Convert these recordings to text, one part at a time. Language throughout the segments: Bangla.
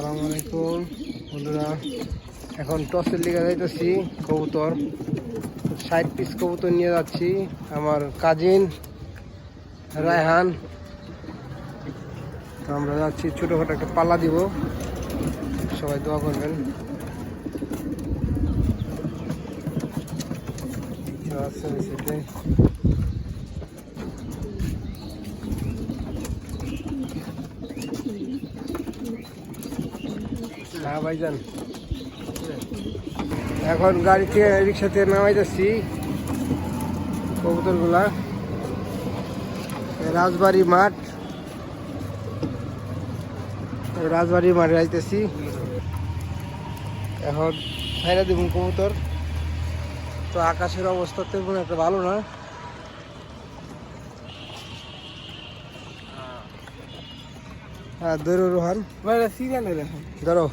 আসসালামু আলাইকুম। বন্ধুরা, এখন টসের লিগে যাইতেছি কবুতর। ষাট পিস কবুতর নিয়ে যাচ্ছি। আমার কাজিন রায়হান। তো আমরা যাচ্ছি, ছোটোখাটো একটা পাল্লা দিব। সবাই দোয়া করবেন। সেটাই হ্যাঁ ভাইজান এখন গাড়ি থেকে রিক্সা থেকে নামাই যাচ্ছি কবুতরগুলা। রাজবাড়ি মাঠ। রাজবাড়ি মাঠে যাইতেছি। এখন ছাইরা দিব কবুতর। তো আকাশের অবস্থা তেমন একটা ভালো না। ধরো রোহান। ধরো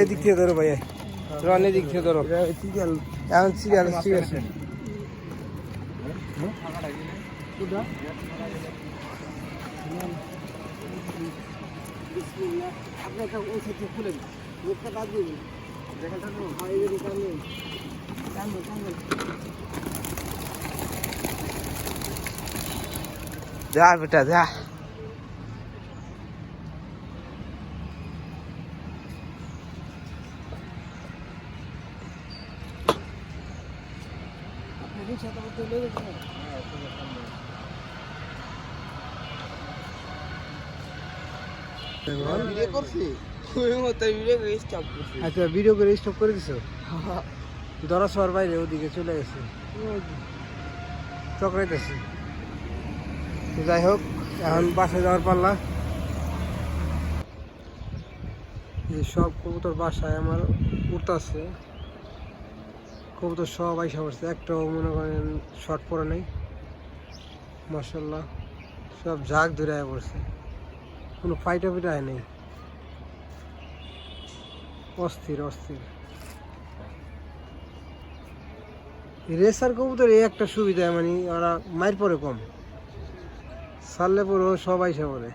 এদিক থেকে ধরো ভাইয়া। রন এদিক থেকে ধরো। সিরিয়াল এখন সিরিয়াল ঠিক আছে আপনি একটা ওই সাইডে খুলে দিন মুখটা বাদ দিন দেখেন তো হয় এই কামড়ে কামড়ে কামড়ে যা বেটা যা আপনি রিক্সা তো করতে লেগে গেছেন ভিডিও করছি ওই মতো ভিডিও করে স্টপ করছি আচ্ছা ওদিকে চলে গেছে। যাই হোক, এখন বাসায় যাওয়ার পাল্লা। সব কবুতর বাসায় আমার উঠতেছে। কবুতর সব আইসা পড়ছে, একটাও মনে করেন শর্ট পরে নেই। মার্শাল্লাহ সব ঝাঁক ধরে আয়া পড়ছে। কোনো ফাইটা ফিটা হয় নেই। অস্থির অস্থির। রেসার কবুতর এই একটা সুবিধা মানে ওরা মায়ের পরে কম। সারলে পরেও সব আইসা পড়ে।